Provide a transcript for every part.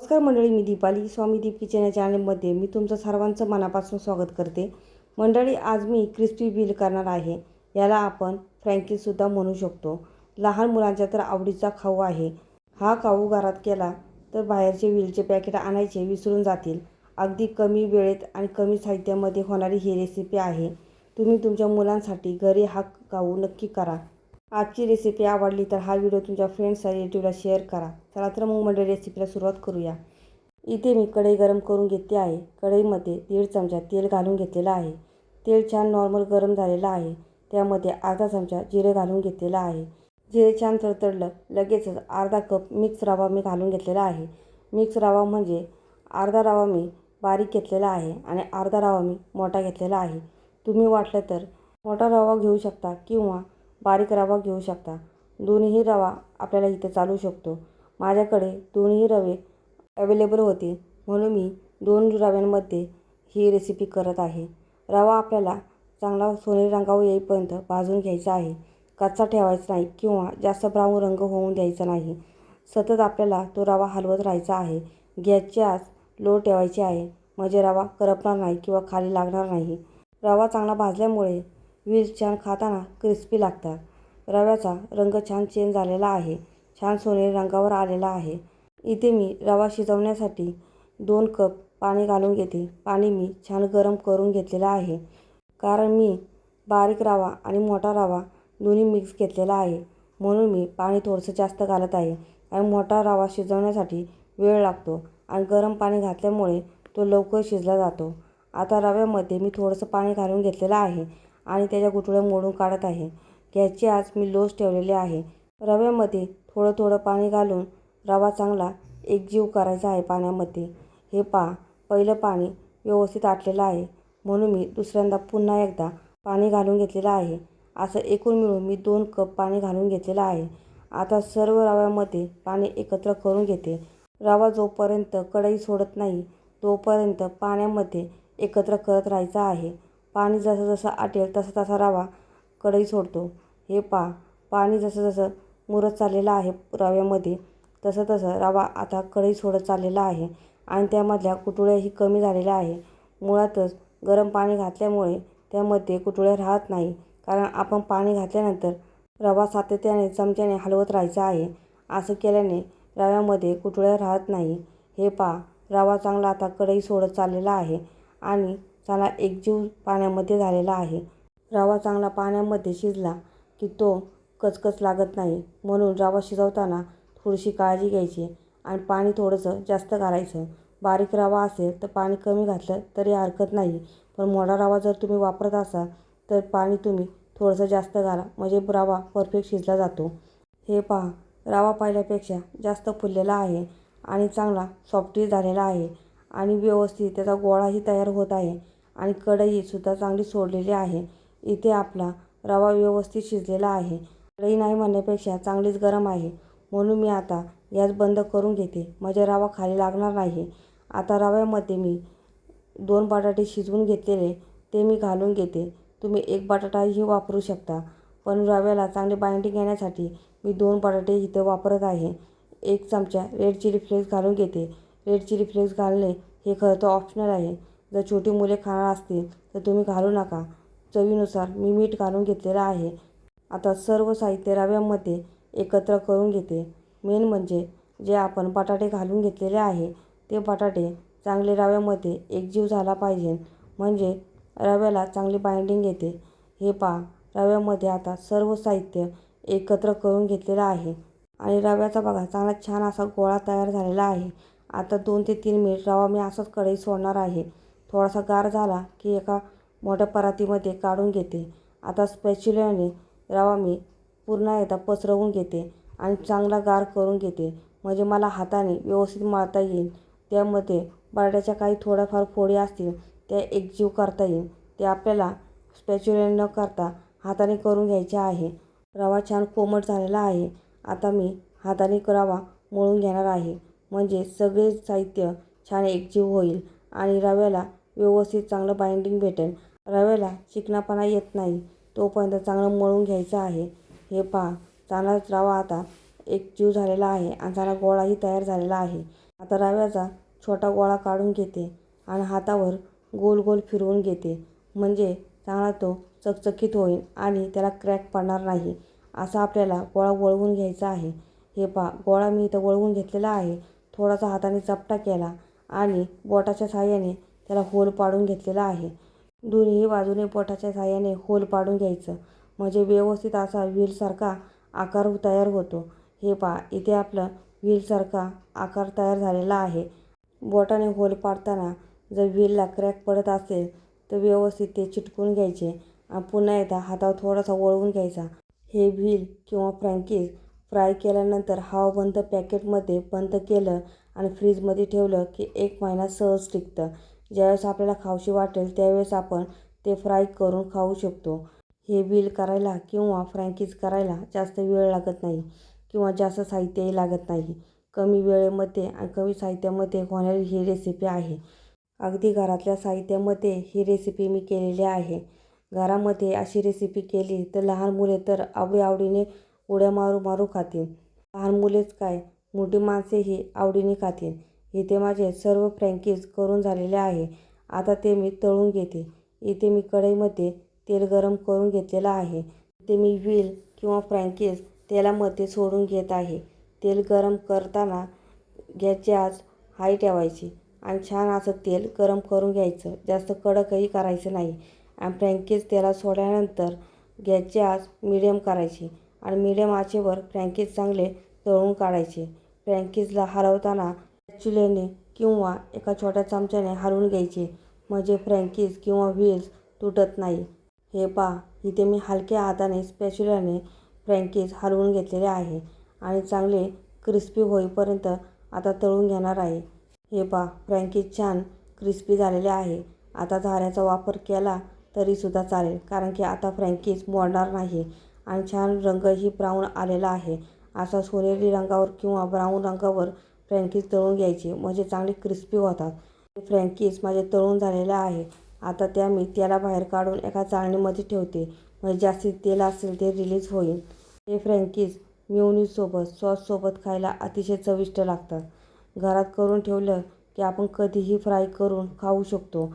नमस्कार मंडळी मी दीपाली. स्वामी दीप किचन या चॅनलमध्ये मी तुमचं सर्वांचं मनापासून स्वागत करते. मंडळी आज मी क्रिस्पी बिल करणार आहे. याला आपण फ्रँकीसुद्धा म्हणू शकतो. लहान मुलांच्या तर आवडीचा खाऊ आहे. हा खाऊ घरात केला तर बाहेरचे विलचे पॅकेट आणायचे विसरून जातील. अगदी कमी वेळेत आणि कमी साहित्यामध्ये होणारी ही रेसिपी आहे. तुम्ही तुमच्या मुलांसाठी घरी हा खाऊ नक्की करा. आजची रेसिपी आवडली तर हा व्हिडिओ तुमच्या फ्रेंड्स रिलेटिव्हला शेअर करा. चला तर मग मंडळी रेसिपीला सुरुवात करूया. इथे मी कढई गरम करून घेतली आहे. कढईमध्ये दीड चमचा तेल घालून घेतलेलं आहे. तेल छान नॉर्मल गरम झालेलं आहे. त्यामध्ये अर्धा चमचा जिरे घालून घेतलेलं आहे. जिरे छान तडतडलं. लगेचच अर्धा कप मिक्स रवा मी घालून घेतलेला आहे. मिक्स रवा म्हणजे अर्धा रवा मी बारीक घेतलेला आहे आणि अर्धा रवा मी मोठा घेतलेला आहे. तुम्ही वाटलं तर मोठा रवा घेऊ शकता किंवा बारीक रवा घेऊ शकता. दोन्ही रवा आपल्याला इथे चालू शकतो. माझ्याकडे दोन्ही रवे अवेलेबल होते म्हणून मी दोन रव्यांमध्ये ही रेसिपी करत आहे. रवा आपल्याला चांगला सोनेरी रंगावर येईपर्यंत भाजून घ्यायचा आहे. कच्चा ठेवायचा नाही किंवा जास्त ब्राऊन रंग होऊन द्यायचा नाही. सतत आपल्याला तो रवा हलवत राहायचा आहे. गॅसची आस लो ठेवायची आहे. म्हणजे रवा करपणार नाही किंवा खाली लागणार नाही. रवा चांगला भाजल्यामुळे वीज छान खाताना क्रिस्पी लागतात. रव्याचा रंग छान चेंज झालेला आहे. छान सोनेरी रंगावर आलेला आहे. इथे मी रवा शिजवण्यासाठी दोन कप पाणी घालून घेते. पाणी मी छान गरम करून घेतलेलं आहे. कारण मी बारीक रवा आणि मोठा रवा दोन्ही मिक्स घेतलेला आहे. म्हणून मी पाणी थोडंसं जास्त घालत आहे. आणि मोठा रवा शिजवण्यासाठी वेळ लागतो आणि गरम पाणी घातल्यामुळे तो लवकर शिजला जातो. आता रव्यामध्ये मी थोडंसं पाणी घालून घेतलेलं आहे. आणि त्याच्या गुठळ्या मोडून काढत आहे. गॅसची आज मी लोच ठेवलेली आहे. रव्यामध्ये थोडं थोडं पाणी घालून रवा चांगला एकजीव करायचा आहे पाण्यामध्ये. हे पहा पहिलं पाणी व्यवस्थित आटलेलं आहे. म्हणून मी दुसऱ्यांदा पुन्हा एकदा पाणी घालून घेतलेलं आहे. असं एकूण मिळून मी दोन कप पाणी घालून घेतलेलं आहे. आता सर्व रव्यामध्ये पाणी एकत्र करून घेते. रवा जोपर्यंत कढई सोडत नाही तोपर्यंत पाण्यामध्ये एकत्र करत राहायचा आहे. पाणी जसं जसं आटेल तसा तसा रवा कढई सोडतो. हे पहा पाणी जसं जसं मुरत चाललेलं आहे रव्यामध्ये तसं तसं रवा आता कढई सोडत चाललेला आहे आणि त्यामधल्या कुटुळ्याही कमी झालेल्या आहे. मुळातच गरम पाणी घातल्यामुळे त्यामध्ये कुटुळ्या राहत नाही. कारण आपण पाणी घातल्यानंतर रवा सातत्याने चमच्याने हलवत राहायचा आहे. असं केल्याने रव्यामध्ये कुटुळ्या राहत नाही. हे पहा रवा चांगला आता कढई सोडत चाललेला आहे आणि त्याला एकजीव पाण्यामध्ये झालेला आहे. रवा चांगला पाण्यामध्ये शिजला की तो कचकच लागत नाही. म्हणून रवा शिजवताना थोडीशी काळजी घ्यायची आणि पाणी थोडंसं जास्त घालायचं. बारीक रवा असेल तर पाणी कमी घातलं तरी हरकत नाही. पण मोठा रवा जर तुम्ही वापरत असाल तर पाणी तुम्ही थोडंसं जास्त घाला. म्हणजे रवा परफेक्ट शिजला जातो. हे पहा रवा पाहिल्यापेक्षा जास्त फुललेला आहे आणि चांगला सॉफ्टही झालेला आहे आणि व्यवस्थित त्याचा गोळाही तयार होत आहे. आणि कढईसुद्धा चांगली सोडलेली आहे. इथे आपला रवा व्यवस्थित शिजलेला आहे. कढई नाही म्हणण्यापेक्षा चांगलीच गरम आहे. म्हणून मी आता गॅस बंद करून घेते. माझ्या रवा खाली लागणार नाही. आता रव्यामध्ये मी दोन बटाटे शिजवून घेतलेले ते मी घालून घेते. तुम्ही एक बटाटाही वापरू शकता. पण रव्याला चांगले बाइंडिंग येण्यासाठी मी दोन बटाटे इथं वापरत आहे. एक चमचा रेड चिली फ्लेक्स घालून घेते. रेड चिली फ्लेक्स घालणे हे खरं तर ऑप्शनल आहे. जर छोटी मुले खाणार असतील तर तुम्ही घालू नका. चवीनुसार मी मीठ घालून घेतलेलं आहे. आता सर्व साहित्य रव्यामध्ये एकत्र करून घेते. मेन म्हणजे जे आपण बटाटे घालून घेतलेले आहे ते बटाटे चांगले रव्यामध्ये एकजीव झाला पाहिजे. म्हणजे रव्याला चांगली बाइंडिंग येते. हे पहा रव्यामध्ये आता सर्व साहित्य एकत्र करून घेतलेलं आहे. आणि रव्याचा बघा चांगला छान असा गोळा तयार झालेला आहे. आता दोन ते तीन मिनिट रवा मी असाच कढई सोडणार आहे. थोडासा गार झाला की एका मोठ्या परातीमध्ये काढून घेते. आता स्पॅच्युल्याने रवा मी पूर्ण एकदा पसरवून घेते आणि चांगला गार करून घेते. म्हणजे मला हाताने व्यवस्थित मळता येईल. त्यामध्ये बटाट्याच्या काही थोड्याफार फोडी असतील त्या एकजीव करता येईल. ते आपल्याला स्पॅच्युल्याने न करता हाताने करून घ्यायचे आहे. रवा छान कोमट झालेला आहे. आता मी हाताने रवा मळून घेणार आहे. म्हणजे सगळे साहित्य छान एकजीव होईल आणि रव्याला व्यवस्थित चांगलं बाइंडिंग भेटेल रव्याला चिकनापणा येत नाही. तोपर्यंत चांगलं मळून घ्यायचं आहे. हे पहा चांगलाच रवा आता एकजीव झालेला आहे आणि चांगला गोळाही तयार झालेला आहे. आता रव्याचा छोटा गोळा काढून घेते आणि हातावर गोल गोल फिरवून घेते. म्हणजे चांगला तो चकचकीत होईल आणि त्याला क्रॅक पडणार नाही. असा आपल्याला गोळा वळवून घ्यायचा आहे. हे पहा गोळा मी इथं वळवून घेतलेला आहे. थोडासा हाताने चपटा केला आणि बोटाच्या साह्याने त्याला होल पाडून घेतलेला आहे. दोन्ही बाजूने बोटाच्या साह्याने होल पाडून घ्यायचं. म्हणजे व्यवस्थित असा व्हीलसारखा आकार तयार होतो. हे पहा इथे आपलं व्हीलसारखा आकार तयार झालेला आहे. बोटाने होल पाडताना जर व्हीलला क्रॅक पडत असेल तर व्यवस्थित ते चिटकून घ्यायचे आणि पुन्हा एकदा हातावर थोडासा वळवून घ्यायचा. हे व्हील किंवा फ्रँकीज फ्राय केल्यानंतर हवाबंद पॅकेटमध्ये बंद केलं आणि फ्रीजमध्ये ठेवलं की एक महिना सहज टिकतं. ज्यावेळेस आपल्याला खाऊशी वाटेल त्यावेळेस आपण ते फ्राय करून खाऊ शकतो. हे बिल करायला किंवा फ्रँकीज करायला जास्त वेळ लागत नाही किंवा जास्त साहित्यही लागत नाही. कमी वेळेमध्ये आणि कमी साहित्यामध्ये होणारी ही रेसिपी आहे. अगदी घरातल्या साहित्यामध्ये ही रेसिपी मी केलेली आहे. घरामध्ये अशी रेसिपी केली तर लहान मुले तर आवडीआवडीने उड्या मारू मारू खातील. लहान मुलेच काय मोठी माणसेही आवडीने खातील. इथे माझे सर्व फ्रँकीज करून झालेले आहे. आता ते मी तळून घेते. इथे मी कढईमध्ये तेल गरम करून घेतलेलं आहे. ते मी व्हील किंवा फ्रँकीज तेलामध्ये सोडून घेत आहे. तेल गरम करताना गॅसची आज हाय ठेवायची आणि छान असं तेल गरम करून घ्यायचं. जास्त कडकही करायचं नाही. आणि फ्रँकीज तेलात सोडल्यानंतर गॅसची आज मिडियम करायची आणि मिडियम आचेवर फ्रँकीज चांगले तळून काढायचे. फ्रँकीजला हलवताना चुल्याने किंवा एका छोट्या चमच्याने हलवून घ्यायचे. म्हणजे फ्रँकीज किंवा व्हील्स तुटत नाही. हे पहा इथे मी हलक्या हाताने स्पॅच्युलाने फ्रँकीज हलवून घेतलेले आहे आणि चांगले क्रिस्पी होईपर्यंत आता तळून घेणार आहे. हे पहा फ्रँकीज छान क्रिस्पी झालेले आहे. आता झाऱ्याचा वापर केला तरीसुद्धा चालेल कारण की आता फ्रँकीज मोडणार नाही आणि छान रंगही ब्राऊन आलेला आहे. असा सोनेरी रंगावर किंवा ब्राऊन रंगावर फ्रँकीज तळून घ्यायची. म्हणजे चांगली क्रिस्पी होतात. फ्रँकीज माझे तळून झालेले आहे. आता त्या मी त्याला बाहेर काढून एका चाळणीमध्ये ठेवते. म्हणजे जास्तीत तेल असेल ते रिलीज होईल. हे फ्रँकीज मिओनीजसोबत सॉससोबत खायला अतिशय चविष्ट लागतात. घरात करून ठेवलं की आपण कधीही फ्राय करून खाऊ शकतो.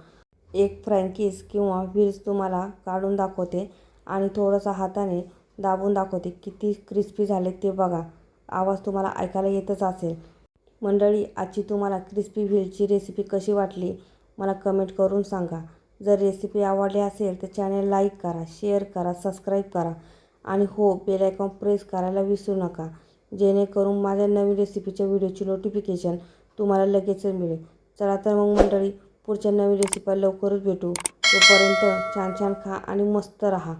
एक फ्रँकीज किंवा व्हील्स तुम्हाला काढून दाखवते आणि थोडंसं हाताने दाबून दाखवते किती क्रिस्पी झाले ते बघा. आवाज तुम्हाला ऐकायला येतच असेल. मंडळी आजची तुम्हाला क्रिस्पी व्हीलची रेसिपी कशी वाटली मला कमेंट करून सांगा. जर रेसिपी आवडली असेल तर चॅनल लाईक करा शेअर करा सबस्क्राईब करा आणि हो बेल आयकॉन प्रेस करायला विसरू नका. जेणेकरून माझ्या नवीन रेसिपीच्या व्हिडिओची नोटिफिकेशन तुम्हाला लगेचच मिळेल. चला तर मग मंडळी पुढच्या नवीन रेसिपी लवकरच भेटू. तोपर्यंत छान छान खा आणि मस्त राहा.